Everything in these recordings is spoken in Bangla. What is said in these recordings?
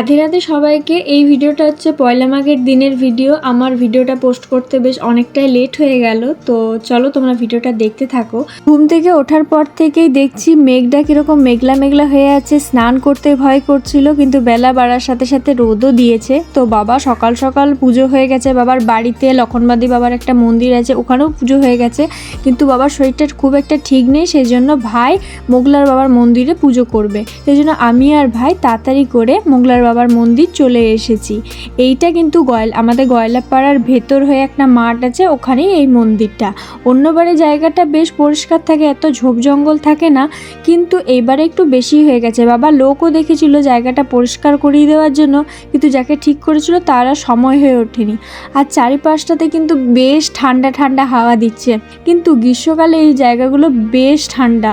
রাধে রাধে সবাইকে। এই ভিডিওটা হচ্ছে পয়লা মাঘের দিনের ভিডিও। আমার ভিডিওটা পোস্ট করতে বেশ অনেকটাই লেট হয়ে গেল। তো চলো তোমরা ভিডিওটা দেখতে থাকো। ঘুম থেকে ওঠার পর থেকেই দেখছি মেঘটা কীরকম মেঘলা মেঘলা হয়ে আছে। স্নান করতে ভয় করছিল, কিন্তু বেলা বাড়ার সাথে সাথে রোদও দিয়েছে। তো বাবা সকাল সকাল পুজো হয়ে গেছে। বাবার বাড়িতে লক্ষণবাদী বাবার একটা মন্দির আছে, ওখানেও পুজো হয়ে গেছে। কিন্তু বাবার শরীরটা খুব একটা ঠিক নেই সেই জন্য ভাই মোগলার বাবার মন্দিরে পুজো করবে। সেই জন্য আমি আর ভাই তাড়াতাড়ি করে মোগলার বাবার মন্দির চলে এসেছি। এইটা কিন্তু গয়লা আমাদের গয়লাপাড়ার ভেতর হয়ে একটা মাঠ আছে, ওখানেই এই মন্দিরটা। অন্যবারে জায়গাটা বেশ পরিষ্কার থাকে, এত ঝোপ জঙ্গল থাকে না, কিন্তু এইবারে একটু বেশি হয়ে গেছে। বাবা লোকও দেখেছিল জায়গাটা পরিষ্কার করিয়ে দেওয়ার জন্য, কিন্তু যাকে ঠিক করেছিল তারা সময় হয়ে ওঠেনি। আর চারিপাশটাতে কিন্তু বেশ ঠান্ডা ঠান্ডা হাওয়া দিচ্ছে। কিন্তু গ্রীষ্মকালে এই জায়গাগুলো বেশ ঠান্ডা।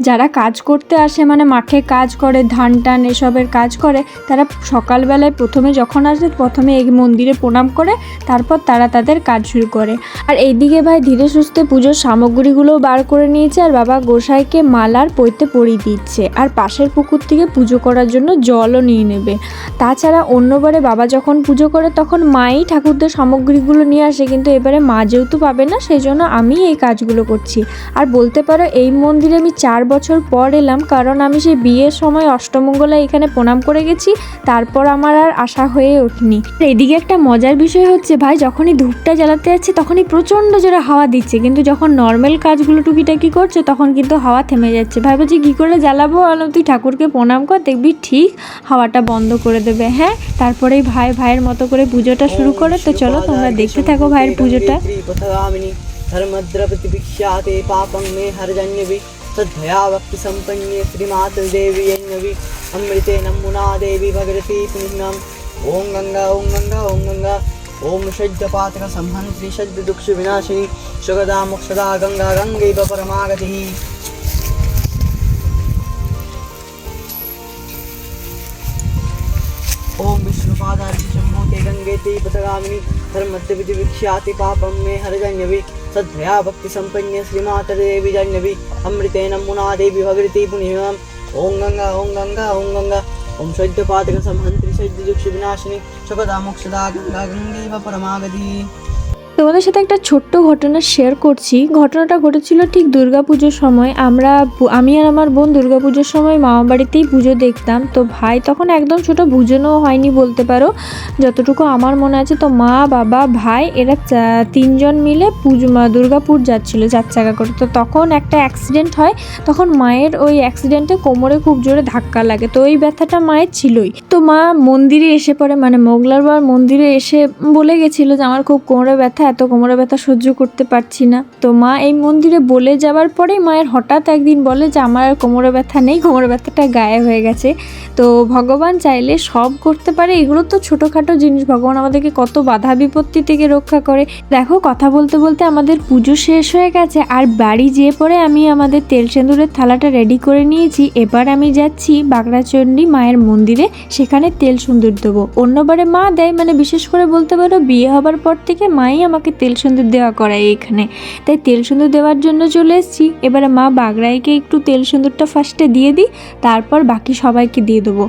যারা কাজ করতে আসে মানে মাঠে কাজ করে, ধান টান এসবের কাজ করে, তারা সকালবেলায় প্রথমে যখন আসে, প্রথমে এই মন্দিরে প্রণাম করে, তারপর তারা তাদের কাজ শুরু করে। আর এইদিকে ভাই ধীরে সুস্থে পুজোর সামগ্রীগুলোও বার করে নিয়েছে, আর বাবা গোসাইকে মালার পৈতে পরিয়ে দিচ্ছে। আর পাশের পুকুর থেকে পুজো করার জন্য জলও নিয়ে নেবে। তাছাড়া অন্যবারে বাবা যখন পুজো করে, তখন মাই ঠাকুরদের সামগ্রীগুলো নিয়ে আসে, কিন্তু এবারে মা যেহেতু পাবে না সেই জন্য আমি এই কাজগুলো করছি। আর বলতে পারো, এই মন্দিরে আমি চার বছর পর এলাম কারণ আমি সেই বিয়ের সময় অষ্টমঙ্গলায় এখানে প্রণাম করে গেছি তারপর আমার আর আশা হয়ে ওঠেনি আর এদিকে একটা মজার বিষয় হচ্ছে ভাই যখনই ধূপটা জ্বালাতে যাচ্ছে তখনই প্রচণ্ড জোরে হাওয়া দিচ্ছে কিন্তু যখন নর্মাল কাজগুলো টুকিটাকি করছে তখন কিন্তু হাওয়া থেমে যাচ্ছে ভাই বলছি কী করে জ্বালাবো আর তুই ঠাকুরকে প্রণাম কর দেখবি ঠিক হাওয়াটা বন্ধ করে দেবে হ্যাঁ তারপরেই ভাই ভাইয়ের মতো করে পুজোটা শুরু করে তো চলো তোমরা দেখতে থাকো ভাইয়ের পুজোটা पथगामिनी धर्मद्रप्रतिभिक्षाते पापं मे हरजन्यवि तद्भया भक्ति सम्पन्ने श्रीमातृदेवी नवी अमृते नमुना देवी भगवती पुण्यम् ॐ गङ्गा ॐ गङ्गा ॐ गङ्गा। ॐ षड्पातक संहन्त्री षड्दुःख विनाशिनी। सुगदा मोक्षदा, गङ्गा, गङ्गैव परमागतिः। ॐ विष्णुपादार्ची के गंगे ते पतगामिनी पथगामिनी धर्मद्रविधिविख्याति पापं मे हरजन्यवि। सद्भया भक्तिसम्पन्ने श्रीमातदेवी जन्यवि। अमृतेन मुना देवी भगवती पुण्यम् ॐ गङ्गा ॐ गङ्गा ॐ गङ्गा ॐ सद्यपातकसंहन्त्री विनाशिनी। शुभदा मोक्षदा गङ्गा गङ्गैव परमागती তোমাদের সাথে একটা ছোট্ট ঘটনা শেয়ার করছি। ঘটনাটা ঘটেছিল ঠিক দুর্গাপুজোর সময়। আমরা আমি আর আমার বোন দুর্গাপুজোর সময় মামা বাড়িতেই পুজো দেখতাম। তো ভাই তখন একদম ছোট বুঝোনো হয়নি বলতে পারো। যতটুকু আমার মনে আছে, তো মা, বাবা, ভাই এরা তিনজন মিলে পুজো দুর্গাপুর যাচ্ছিল চার চাকা করে। তো তখন একটা অ্যাক্সিডেন্ট হয়। তখন মায়ের ওই অ্যাক্সিডেন্টে কোমরে খুব জোরে ধাক্কা লাগে। তো ওই ব্যথাটা মায়ের ছিলই। তো মা মন্দিরে এসে পড়ে। মানে মোগলার বার মন্দিরে এসে বলে গেছিল যে, আমার খুব কোমরে ব্যথা এত কোমরে ব্যথা সহ্য করতে পারছি না। তো মা এই মন্দিরে বলে যাওয়ার পরেই মায়ের হঠাৎ একদিন বলে যে, আমার আর কোমরে ব্যথা নেই, কোমরে ব্যথাটা গায়ে হয়ে গেছে। তো ভগবান চাইলে সব করতে পারে। এগুলো তো ছোটোখাটো জিনিস। ভগবান আমাদেরকে কত বাধা বিপত্তি থেকে রক্ষা করে। দেখো, কথা বলতে বলতে আমাদের পুজো শেষ হয়ে গেছে। আর বাড়ি যেয়ে পরে আমি আমাদের তেল সেন্দুরের থালাটা রেডি করে নিয়েছি। এবার আমি যাচ্ছি বাগড়াচণ্ডী মায়ের মন্দিরে। সেখানে তেল সুন্দর দেবো। অন্যবারে মা দেয় মানে বিশেষ করে বলতে পারো, বিয়ে হবার পর থেকে মাই আমাকে তেল সুন্দর দেওয়া করায় এখানে। তাই তেল সুন্দর দেওয়ার জন্য চলে এসেছি। এবারে মা বাগড়াইকে একটু তেল সুন্দরটা ফার্স্টে দিয়ে দিই, তারপর বাকি সবাইকে দিয়ে দেবো।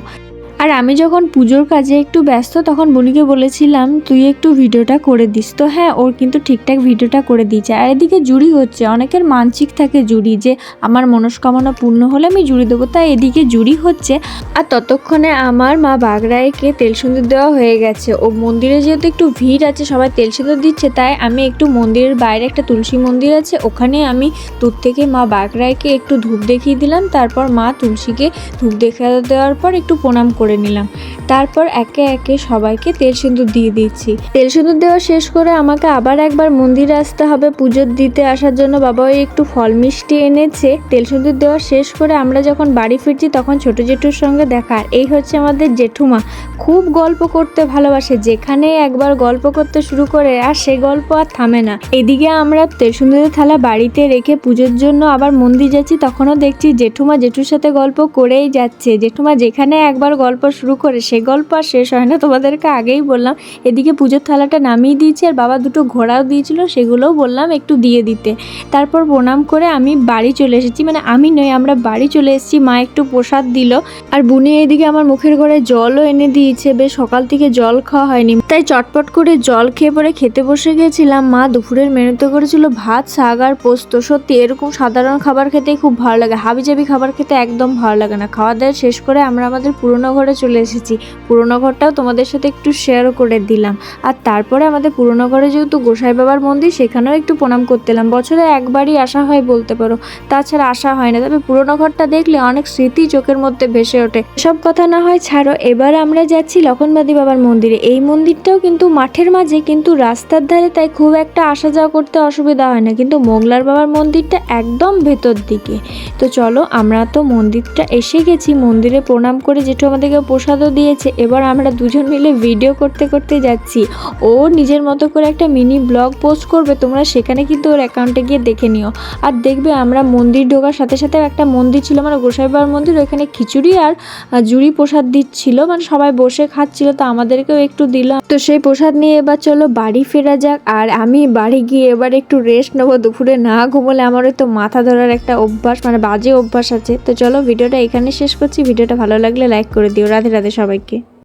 আর আমি যখন পুজোর কাজে একটু ব্যস্ত, তখন বনিকে বলেছিলাম, তুই একটু ভিডিওটা করে দিস। তো হ্যাঁ ওর কিন্তু ঠিকঠাক ভিডিওটা করে দিয়েছে। আর এদিকে জুড়ি হচ্ছে, অনেকের মানসিক থাকে জুড়ি যে, আমার মনস্কামনা পূর্ণ হলে আমি জুড়ি দেবো। তাই এদিকে জুড়ি হচ্ছে, আর ততক্ষণে আমার মা বাগড়াইকে তেল সিঁদুর দেওয়া হয়ে গেছে। ও মন্দিরে যেহেতু একটু ভিড় আছে, সবাই তেল সিঁদুর দিচ্ছে, তাই আমি একটু মন্দিরের বাইরে একটা তুলসী মন্দির আছে, ওখানে আমি দূর থেকে মা বাগড়াইকে একটু ধূপ দেখিয়ে দিলাম। তারপর মা তুলসীকে ধূপ দেখা দেওয়ার পর একটু প্রণাম করে নিলাম। তারপর একে একে সবাইকে তেল সিঁদুর দিয়ে দিচ্ছি। তেল সিঁদুর দেওয়া শেষ করে আমাকে আবার একবার মন্দিরে আসতে হবে পুজো দিতে আসার জন্য। বাবা ওই একটু ফল মিষ্টি এনেছে। তেল সিঁদুর দেওয়া শেষ করে আমরা যখন বাড়ি ফিরছি তখন ছোট জেঠুর সঙ্গে দেখা। এই হচ্ছে আমাদের জেঠুমা। খুব গল্প করতে ভালোবাসে। যেখানে একবার গল্প করতে শুরু করে আর সে গল্প আর থামে না। এদিকে আমরা তেল সুন্দরের থালা বাড়িতে রেখে পুজোর জন্য আবার মন্দির যাচ্ছি। তখনও দেখছি জেঠুমা জেঠুর সাথে গল্প করেই যাচ্ছে। জেঠুমা যেখানে একবার গল্প শুরু করে, সে গল্প আর শেষ হয় না। তোমাদেরকে আগেই বললাম, এদিকে পুজোর থালাটা নামিয়ে দিয়েছি আর বাবা দুটো ঘোড়াও দিয়েছিল, সেগুলোও বললাম একটু দিয়ে দিতে। তারপর প্রণাম করে আমি বাড়ি চলে এসেছি। মানে আমি নই আমরা বাড়ি চলে এসেছি। মা একটু প্রসাদ দিল। আর বুনে এদিকে আমার মুখের ঘরে জলও এনে দিয়েছে। বেশ সকাল থেকে জল খাওয়া হয়নি। তাই চটপট করে জল খেয়ে পরে খেতে বসে গেছিলাম। মা দুপুরের মেনুতে করেছিল ভাত, শাক আর পোস্ত। সত্যি এরকম সাধারণ খাবার খেতেই খুব ভালো লাগে। হাবিজাবি খাবার খেতে একদম ভালো লাগে না। খাওয়া দাওয়া শেষ করে আমরা আমাদের পুরোনো ঘরে চলে এসেছি। পুরোনো ঘরটাও তোমাদের সাথে একটু শেয়ারও করে দিলাম। আর তারপরে আমাদের পুরোনো ঘরে যেহেতু গোসাই বাবার মন্দির, সেখানেও একটু প্রণাম করতে এলাম। বছরে একবারই আসা হয় বলতে পারো। তাছাড়া আসা হয় না। তবে পুরোনো ঘরটা দেখলে অনেক স্মৃতি চোখের মধ্যে ভেসে ওঠে। সব কথা না হয় ছাড়ো, এবার আমরা যাচ্ছি লক্ষণবাদী বাবার মন্দিরে। এই মন্দিরটাও কিন্তু মাঠের মাঝে, কিন্তু রাস্তার ধারে তাই খুব একটা আসা যাওয়া করতে অসুবিধা হয় না। কিন্তু মোগলার বাবার মন্দিরটা একদম ভেতর দিকে। তো চলো, আমরা তো মন্দিরটা এসে গেছি। মন্দিরে প্রণাম করে জেঠু আমাদেরকে প্রসাদও দিয়েছে। এবার আমরা দুজন মিলে ভিডিও করতে করতে যাচ্ছি। ও নিজের মতো করে একটা মিনি ব্লগ পোস্ট করবে, তোমরা সেখানে কিন্তু ওর অ্যাকাউন্টে গিয়ে দেখে নিও। আর দেখবে আমরা মন্দির ঢোকার সাথে সাথে একটা মন্দির ছিল মানে গোসাই বাবার মন্দির ওখানে খিচুড়ি আর জুড়ি প্রসাদ দিচ্ছিল। মানে সবাই বসে খাচ্ছিল, তো আমাদেরকেও একটু দিলাম। তো সেই প্রসাদ নিয়ে এবার চলো বাড়ি ফেরা যাক। আর আমি বাড়ি গিয়ে এবার একটু রেস্ট নেব। দুপুরে না ঘুমোলে আমারও তো মাথা ধরার একটা অভ্যাস মানে বাজে অভ্যাস আছে। তো চলো ভিডিওটা এখানে শেষ করছি। ভিডিওটা ভালো লাগলে লাইক করে দিও। রাধে রাধে সবাইকে।